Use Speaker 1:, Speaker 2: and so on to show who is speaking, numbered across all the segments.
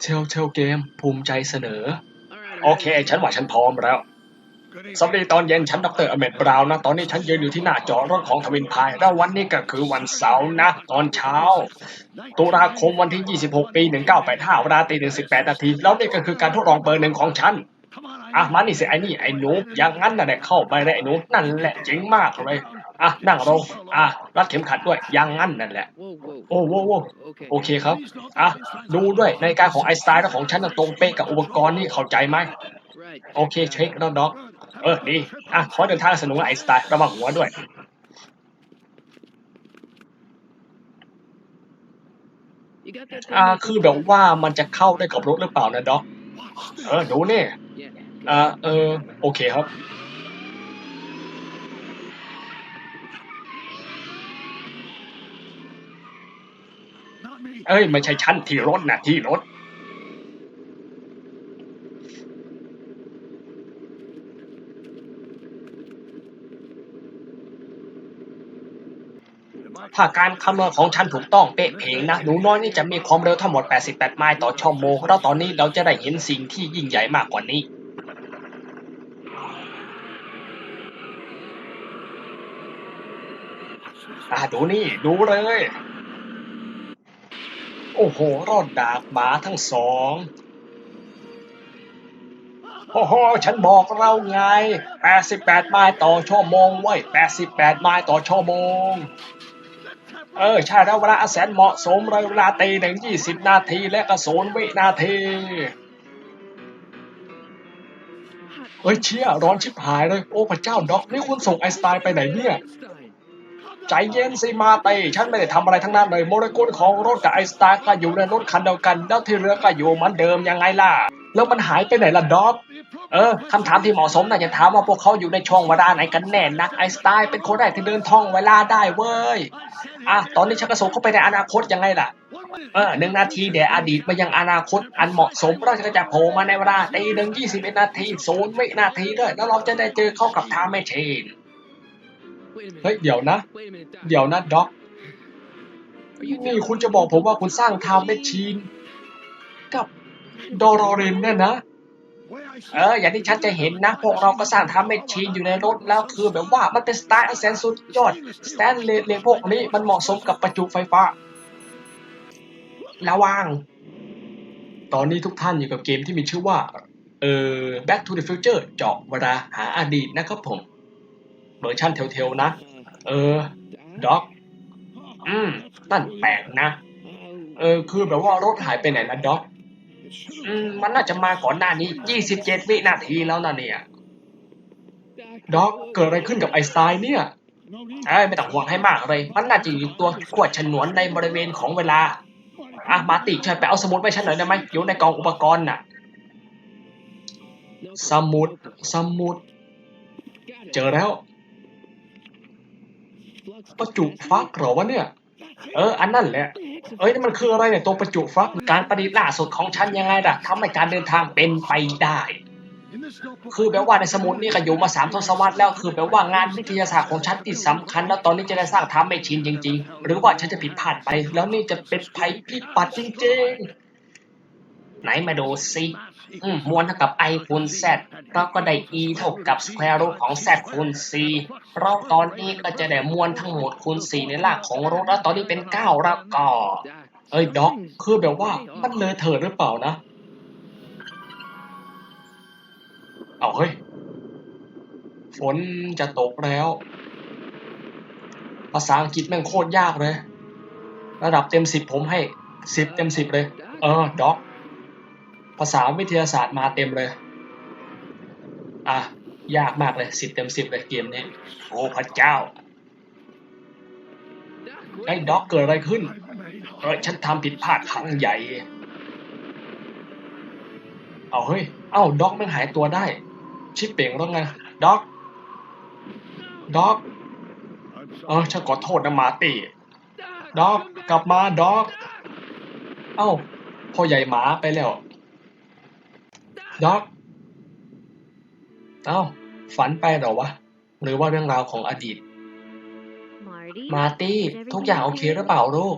Speaker 1: เทลเทลเกมภูมิใจเสนอ โอเค ฉันว่าฉันพร้อมแล้ว สวัสดีตอนเย็นฉันดรอเมดบราวน์นะ ตอนนี้ฉันยืนอยู่ที่หน้าจอรถของทวินพาย แล้ววันนี้ก็คือวันเสาร์นะ ตอนเช้า ตุลาคมวันที่ 26 ปี 1985เวลาตีหนึ่งสิบแปดนาที แล้วนี่ก็คือการทดลองเบอร์หนึ่งของฉัน อะมานี่สิไอ้นี่ไอ้หนูอย่างนั้นน่ะแหละเข้าไปเลยไอ้หนูนั่นแหละเจ๋งมากเลยอะนั่งลงอะรัดเข็มขัดด้วยอย่างนั้นนั่นแหละ โอ้โหโอ้โอเคครับอะดูด้วยในาฬิการของไอน์สไตล์และของฉันน่ะตรงเป๊ะกับอุปกรณ์นี่เข้าใจไหมโอเคเช็คแล้วด็อกเออดีอะขอเดินทางสนุกนะไอน์สไตล์ระวังหัวด้วยอ่าคือแบบว่ามันจะเข้าได้กับรถหรือเปล่านะด็อก เออดูนี่อ่าเออ โอเคครับ เอ้ย ไม่ใช่ชั้นที่รถนะที่รถ ถ้าการคำนวณของฉันถูกต้องเป๊ะเพงนะหนูน้อยนี่จะมีความเร็วทั้งหมด 88 ไมล์ต่อชั่วโมงแล้วตอนนี้เราจะได้เห็นสิ่งที่ยิ่งใหญ่มากกว่านี้อ่าดูนี่ ดูเลย โอ้โห รอดดากหมาทั้งสองโอ้โห ฉันบอกเราไง 88 ไมล์ต่อชั่วโมงเว้ย88 ไมล์ต่อชั่วโมง เออใช่แล้วเวลาแสนเหมาะสมเลยเวลาตีหนึ่งยี่สิบนาทีและกระสุนวินาทีเฮ้ยเชี่ยร้อนชิบหายเลย โอ้พระเจ้าด็อก นี่คุณส่งไอสไตล์ไปไหนเนี่ย ใจเย็นสิมาเตฉันไม่ได้ทำอะไรทั้งนั้นเลย โมเลกุลของรถกับไอสไตล์ก็อยู่ในรถคันเดียวกัน แล้วที่เหลือก็อยู่เหมือนเดิมยังไงล่ะ แล้วมันหายไปไหนล่ะด็อกเออคำถามที่เหมาะสมน่าจะถามว่าพวกเขาอยู่ในช่วงเวลาไหนกันแน่นักไอสไตล์เป็นคนแรกที่เดินท่องเวลาได้เว้ยอะตอนนี้ชักกระส่งเข้าไปในอนาคตยังไงล่ะเออหนึ่งนาทีเดี๋ยวอดีตมายังอนาคตอันเหมาะสมเราจะจะโผล่มาในเวลาตีหนึ่งยี่สิบเอ็ดนาทีศูนย์วินาทีด้วยแล้วเราจะได้เจอเข้ากับทามแมชชีนเฮ้ยเดี๋ยวนะ เดี๋ยวนะด็อกนี่คุณจะบอกผมว่าคุณสร้างทามแมชชีนกับ ดอรเรนเนี่ยนะเอออย่างที่ฉันจะเห็นนะ พวกเราก็สร้างทำแมชชีนอยู่ในรถแล้วคือแบบว่ามันเป็นสไตล์อันแสนสุดยอดสแตนเลสเลยพวกนี้มันเหมาะสมกับประจุไฟฟ้า ระวัง ตอนนี้ทุกท่านอยู่กับเกมที่มีชื่อว่า เออ Back to the Future เจาะเวลาหาอดีตนะครับผมเวอร์ชันเทลๆนะ เออด็อก อืมนั่นแปลกนะ เออ คือแบบว่ารถหายไปไหนนะด็อก อืมมันน่าจะมาก่อนหน้านี้ 27 วินาทีแล้วนะเนี่ย ด็อกเกิดอะไรขึ้นกับไอสไตน์เนี่ยเอ้ไม่ต้องห่วงให้มากเลย มันน่าจะอยู่ตัวขวดฉนวนในบริเวณของเวลา อะ มาติช่วยไปเอาสมุดไปฉันหน่อยได้ไหมอยู่ในกองอุปกรณ์น่ะ สมุด สมุด เจอแล้วประจุฟักเหรอวะเนี่ย เออ อันนั่นแหละ เอ้ยนี่มันคืออะไรเนี่ยตัวประจุฟัก การประดิษฐ์ล่าสุดของฉันยังไงล่ะทำให้การเดินทางเป็นไปได้ คือแบบว่าในสมุดนี่ก็อยู่มาสามทศวรรษแล้ว คือแบบว่างานวิทยาศาสตร์ของฉันที่สำคัญ แล้วตอนนี้จะได้สร้างทำไม่ชินจริง ๆ หรือว่าฉันจะผิดพลาดไป แล้วนี่จะเป็นภัยพิบัติจริง ๆ ไหนมาดูสิมวลเท่ากับ i คูณ z เราก็ได้ e เท่ากับ square root ของ z คูณ c เราตอนนี้ก็จะได้มวลทั้งหมดคูณ 4 ในรากของรูทแล้วตอนนี้เป็น 9 แล้วก็ เอ้ยด็อก คือแบบว่ามันเลยเถิดหรือเปล่านะ เอาเฮ้ย ฝนจะตกแล้ว ภาษาอังกฤษแม่งโคตรยากเลย ระดับเต็มสิบผมให้สิบเต็มสิบเลย เออด็อก ภาษาวิทยาศาสตร์มาเต็มเลย อะ ยากมากเลยสิบเต็มสิบเลยเกมนี้ โอ้พระเจ้าไอ้ด็อกเกิดอะไรขึ้นเออฉันทำผิดพลาดครั้งใหญ่ เอาเฮ้ย เอ้าด็อกมันหายตัวได้ ชิปเป่งแล้วไงด็อกด็อกเออฉันขอโทษนะมาตีด็อกกลับมาด็อก เอ้าพ่อใหญ่หมาไปแล้ว ด็อก เอ้า ฝันไปเหรอวะ หรือว่าเรื่องราวของอดีต มาร์ตี้ ทุกอย่างโอเคหรือเปล่าลูก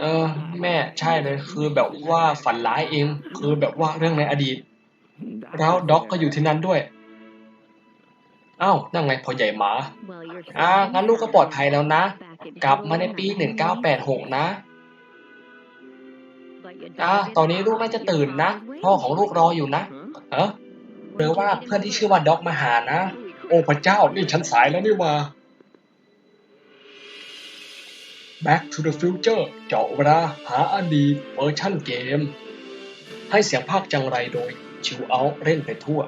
Speaker 1: เออ แม่ใช่เลย คือแบบว่าฝันร้ายเอง คือแบบว่าเรื่องในอดีต แล้วด็อกก็อยู่ที่นั่นด้วยอ้าวนั่งไงพ่อใหญ่หมา
Speaker 2: อ่างั้นลูกก็ปลอดภัยแล้วนะ
Speaker 1: กลับมาในปี 1986 นะ
Speaker 2: อ่าตอนนี้ลูกน่าจะตื่นนะ พ่อของลูกรออยู่นะ
Speaker 1: เออหรือว่าเพื่อนที่ชื่อว่าด็อกมาหานะ โอ้พระเจ้า นี่ฉันสายแล้วนี่ว่า Back to the Future เจาะเวลาหาอดีตเวอร์ชั่นเกม ให้เสียงภาคจังไรโดย ชิวเอาเล่นไปทั่ว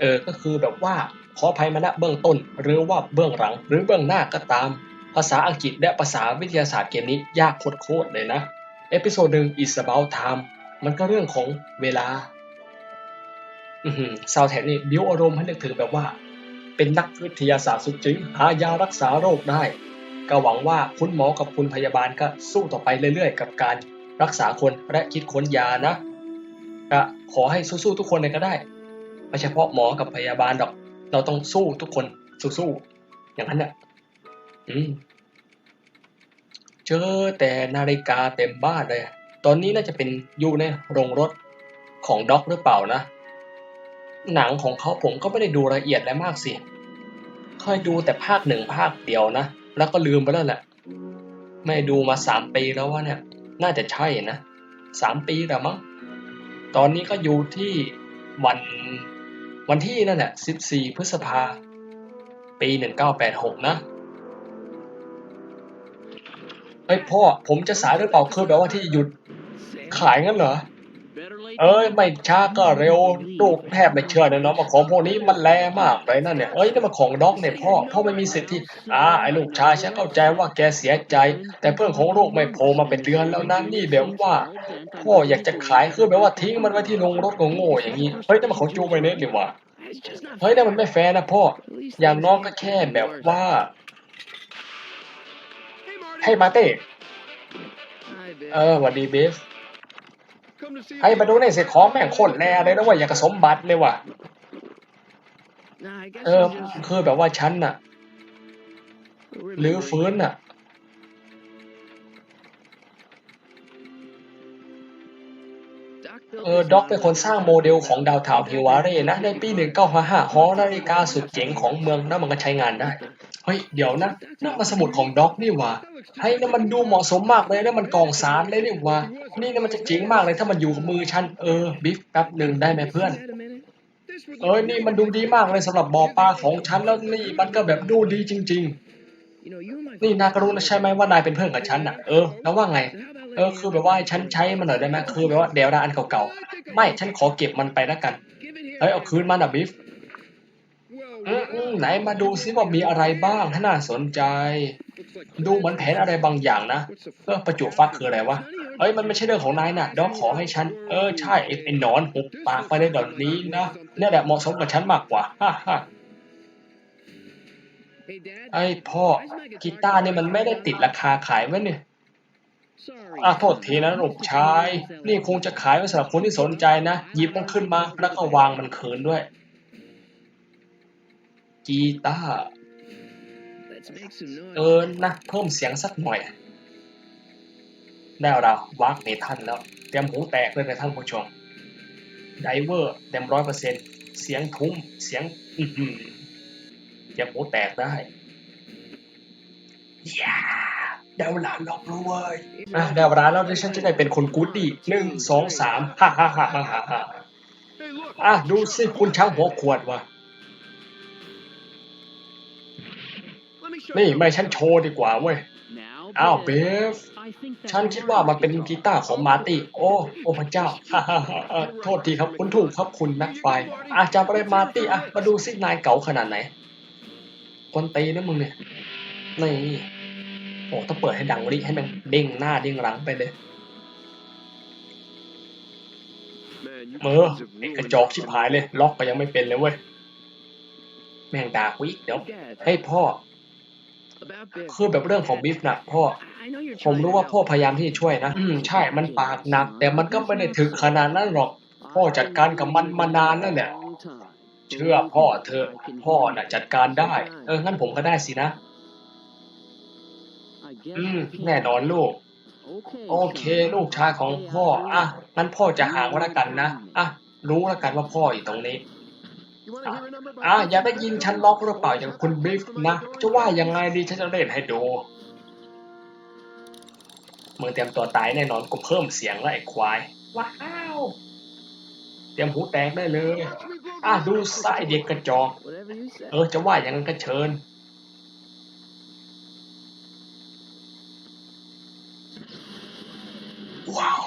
Speaker 1: เออ ก็คือแบบว่าขออภัยมาณเบื้องต้น หรือว่าเบื้องหลัง หรือเบื้องหน้าก็ตาม ภาษาอังกฤษและภาษาวิทยาศาสตร์เกมนี้ยากโคตรเลยนะ เอพิโซดหนึ่ง is about time มันก็เรื่องของเวลา อือหือซาวแท็กนี่บิวอารมณ์ให้นึกถึงแบบว่า เป็นนักวิทยาศาสตร์สุดจริง หายารักษาโรคได้ ก็หวังว่าคุณหมอกับคุณพยาบาลก็สู้ต่อไปเรื่อยๆ กับการรักษาคนและคิดค้นยานะก็ขอให้สู้ๆทุกคนเลยก็ได้ ไม่เฉพาะหมอกับพยาบาลหรอก เราต้องสู้ทุกคนสู้ๆอย่างนั้นน่ะอืม เจอแต่นาฬิกาเต็มบ้านเลย ตอนนี้น่าจะเป็นอยู่ในโรงรถของด็อกหรือเปล่านะ หนังของเขาผมก็ไม่ได้ดูละเอียดอะไรมากสิเคยดูแต่ภาคหนึ่งภาคเดียวนะ แล้วก็ลืมไปแล้วแหละ ไม่ดูมาสามปีแล้วว่าเนี่ย น่าจะใช่นะสามปีแล้วมั้ง ตอนนี้ก็อยู่ที่วันวันที่นั่นแหละสิบสี่พฤษภา ปีหนึ่งเก้าแปดหกนะ เฮ้ยพ่อผมจะสายหรือเปล่าคือแบบว่าที่หยุดขายงั้นเหรอ เอ้ยไม่ช้าก็เร็วลูกแทบไม่เชื่อเลยเนาะมาของพวกนี้มันแรงมากเลยนั่นเนี่ยเอ้ยนี่มาของด็อกเนี่ยพ่อพ่อไม่มีสิทธิ์ที่อ่าไอ้ลูกชายฉันเข้าใจว่าแกเสียใจ แต่เพื่อนของลูกไม่โผล่มาเป็นเดือนแล้วนะนี่แบบว่า พ่ออยากจะขายคือแบบว่าทิ้งมันไว้ที่โรงรถโง่อย่างนี้เฮ้ยนี่มันของจูไปเน็ตนี่หว่าเฮ้ยนี่มันไม่แฟร์นะพ่ออย่างน้องก็แค่แบบว่า ให้มาเต้ เออหวัดดีเบฟให้มาดูในอยสิของแม่งโคตรแร่เลยนะว่าอยากกับสมบัติเลยว่ะ เออคือแบบว่าฉันน่ะ หรือฟื้นน่ะ เออด็อกเป็นคนสร้างโมเดลของดาวเทาวน์ฮิวาเร่นะ ในปี 1955หอนาฬิกาสุดเจ๋งของเมืองนั้นมันก็ใช้งานได้ เฮ้ยเดี๋ยวนะนั่นมันสมุดของด็อกนี่หว่าเฮ้ยนั่นมันดูเหมาะสมมากเลยนั่นมันกองสารเลยนี่หว่านี่นี่มันจะเจ๋งมากเลยถ้ามันอยู่กับมือฉันเออบิฟแป๊บหนึ่งได้ไหมเพื่อนเอ้ยนี่มันดูดีมากเลยสำหรับบ่อปลาของฉันแล้วนี่มันก็แบบดูดีจริง ๆ นี่นายก็รู้นะใช่ไหมว่านายเป็นเพื่อนกับฉันอะเออแล้วว่าไงเออคือแบบว่าให้ฉันใช้มันหน่อยได้ไหมคือแบบว่าเดี๋ยวดาอันเก่าๆไม่ฉันขอเก็บมันไปแล้วกันเฮ้ยเอาคืนมันอะบิฟ อืมอืมไหนมาดูซิว่ามีอะไรบ้างถ้าน่าสนใจ ดูเหมือนแผนอะไรบางอย่างนะเออประจุฟักคืออะไรวะเอ้ยมันไม่ใช่เรื่องของนายนะดอกขอให้ฉัน เออใช่ไอ้หนอนหุบปากไปในดอนนี้นะเนี่ยแหละเหมาะสมกับฉันมากกว่าฮ่าฮ่าไอ้พ่อกีตาร์นี่มันไม่ได้ติดราคาขายไว้เนี่ยอะโทษทีนะลูกชาย นี่คงจะขายไว้สำหรับคนที่สนใจนะหยิบมันขึ้นมาแล้วก็วางมันคืนด้วย กีตาร์เออนะเพิ่มเสียงสักหน่อย ได้เราวากเมทันแล้ว เตรียมหูแตกเลยนะท่านผู้ชมไดเวอร์เต็มร้อยเปอร์เซ็นเสียงทุ้มเสียงอือหือเตรียมหูแตกได้ย่าได้เวลาล็อกแล้วเว้ยอะได้เวลาแล้วที่ฉันจะได้เป็นคนกูดดีหนึ่งสองสามฮ่าฮ่าฮ่าฮ่าฮ่าฮ่าอะดูสิคุณช้างหัวขวดว่ะ นี่ไม่ฉันโชว์ดีกว่าเว้ย อ้าวเบฟ ฉันคิดว่ามันเป็นกีตาร์ของมาร์ตี้ โอ้ โอ้พระเจ้าฮ่าฮ่าฮ่าเอ่อโทษทีครับคุณถูกครับคุณแม็กไฟอาจจะไปมาร์ตี้อะมาดูซินายเก๋าขนาดไหน คนตีนะมึงเนี่ย นี่โอ้ต้องเปิดให้ดังริให้มันเด้งหน้าเด้งหลังไปเลยเออไอ้กระจอกชิบหายเลย ล็อกก็ยังไม่เป็นเลยเว้ย แม่งด่ากูอีกเดี๋ยวเฮ้ยพ่อ คือแบบเรื่องของบิฟนะพ่อ ผมรู้ว่าพ่อพยายามที่จะช่วยนะ อืมใช่ มันปากหนัก แต่มันก็ไม่ได้ถึงขนาดนั้นหรอก พ่อจัดการกับมันมานานแล้วแหละ เชื่อพ่อเธอะพ่อน่ะจัดการได้ เอองั้นผมก็ได้สินะ อืม แน่นอนลูก โอเค ลูกชายของพ่อ อะงั้นพ่อจะห่างไว้ละกันนะ อะ รู้ละกันว่าพ่ออยู่ตรงนี้ อะอย่าได้ยินฉันล็อกหรือเปล่าอย่างคุณบิฟนะ จะว่ายังไงดีฉันจะเล่นให้ดูมึงเตรียมตัวตายแน่นอนกูเพิ่มเสียงแล้วไอ้ควาย ว้าว เตรียมหูแตกได้เลย อะดูสายเด็กกระจอกเออจะว่าอย่างนั้นก็เชิญ ว้าว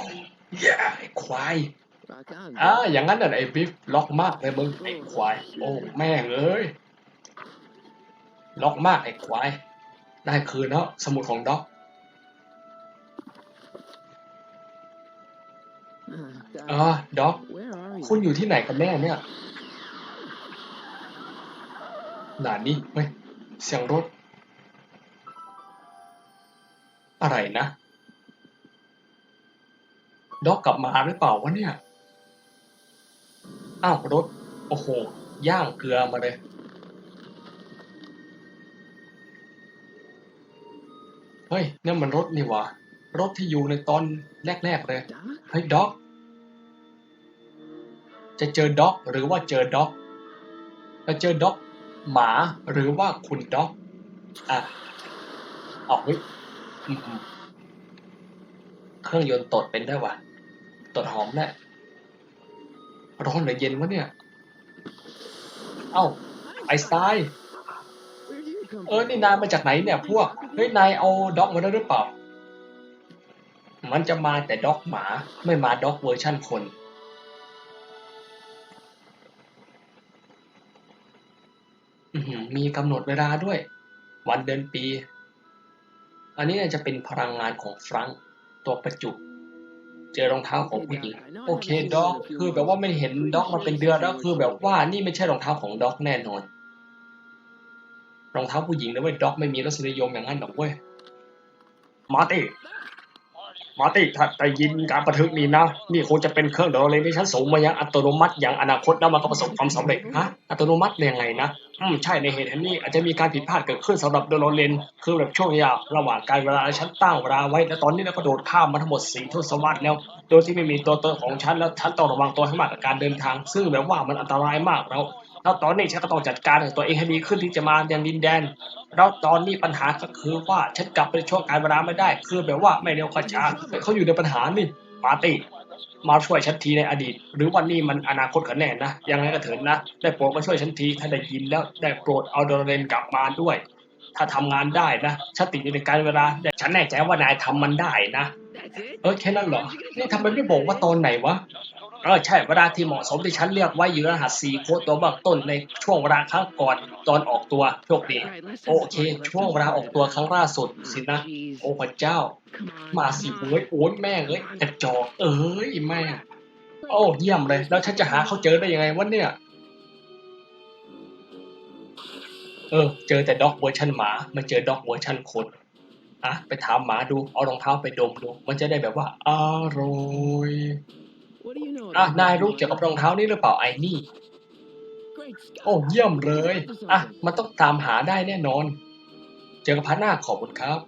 Speaker 1: แย่ไอ้ควาย อ่าอย่างนั้นน่ะไอ้บิฟล็อกมากเลยมึงไอ้ควายโอ้แม่งเอ้ยล็อกมากไอ้ควายได้คืนแล้วสมุดของด็อกอ่าด็อก คุณอยู่ที่ไหนกันแน่เนี่ยหนานี่เฮ้ยเสียงรถ อะไรนะด็อกกลับมาหรือเปล่าวะเนี่ย อ้าวรถ โอ้โห ย่างเกลือมาเลย เฮ้ยนี่นมันรถนี่หวะรถที่อยู่ในตอนแรก ๆ เลย เฮ้ยด็อก จะเจอด็อกหรือว่าเจอด็อก จะเจอด็อก หมาหรือว่าคุณด็อก อะออกเฮ้ยเครื่องยนต์ตดเป็นได้วยวะตดหอมแหละ ร้อนหรือเย็นวะเนี่ย เอ้าไอสไตล์เออ นี่นายมาจากไหนเนี่ยพวก เฮ้ย นายเอาด็อกมาได้หรือเปล่า มันจะมาแต่ด็อกหมา ไม่มาด็อกเวอร์ชั่นคน มีกำหนดเวลาด้วย วันเดือนปี อันนี้จะเป็นพลังงานของฟรังตัวประจุ เจอรองเท้าของผู้หญิงโอเคด็อกคือแบบว่าไม่เห็นด็อกมาเป็นเดือนแล้วคือแบบว่านี่ไม่ใช่รองเท้าของด็อกแน่นอน รองเท้าผู้หญิงนะเว้ยด็อกไม่มีรสนิยมอย่างนั้นหรอกเว้ยมาร์ตี้ มาร์ตี้ถ้าได้ยินการประทึกนี้นะ นี่คงจะเป็นเครื่องดนตรีที่ชั้นสูงมายังอัตโนมัติอย่างอนาคตแล้วมันก็ประสบความสำเร็จฮะอัตโนมัติเนี่ยยังไงนะอืมใช่ในเหตุแห่งนี้อาจจะมีการผิดพลาดเกิดขึ้นสำหรับโดโรเลนคือแบบช่วงยาวระหว่างการเวลาฉันตั้งเวลาไว้แล้วตอนนี้เราก็โดดข้ามมาทั้งหมดสี่ทศวรรษแล้ว โดยที่ไม่มีตัวตนของฉันแล้วฉันต้องระวังตัวให้มากกับการเดินทาง ซึ่งแบบว่ามันอันตรายมากแล้ว แล้วตอนนี้ฉันก็ต้องจัดการกับตัวเองให้ดีขึ้นที่จะมายังดินแดน แล้วตอนนี้ปัญหาก็คือว่าฉันกลับไปช่วงการเวลาไม่ได้ คือแบบว่าไม่เร็วก็ช้าเขาอยู่ในปัญหานี่ปาตี้มาช่วยฉันทีในอดีต หรือวันนี้มันอนาคตกันแน่นะยังไงก็เถิดนะ ได้โปรดมาช่วยฉันทีถ้าได้ยินแล้วได้โปรดเอาโดรเรนกลับมาด้วย ถ้าทำงานได้นะฉันติดอยู่ในการเวลาแต่ฉันแน่ใจว่านายทำมันได้นะ เออแค่นั้นเหรอนี่ทำไมไม่บอกว่าตอนไหนวะ เออใช่เวลาที่เหมาะสมที่ฉันเลือกไว้อยู่รหัสสี่โค้ดตัวเบื้องต้นในช่วงเวลาครั้งก่อนตอนออกตัวโชคดีโอเค ช่วงเวลาออกตัวครั้งล่าสุดสินะ โอ้พระเจ้า มาสิเว้ยโอ้ยแม่งเอ้ยกระจอกเอ้ยแม่งโอ้เยี่ยมเลย แล้วฉันจะหาเขาเจอได้ยังไงวะเนี่ย เออ เจอแต่ด็อกเวอร์ชันหมาไม่เจอด็อกเวอร์ชันคนอะไปถามหมาดู เอารองเท้าไปดมดู มันจะได้แบบว่าอร่อย อะนายรู้เกี่ยวกับรองเท้านี้หรือเปล่าไอ้นี่ โอ้เยี่ยมเลย อะ มันต้องตามหาได้แน่นอน เจอกับพันหน้าขอบคุณครับ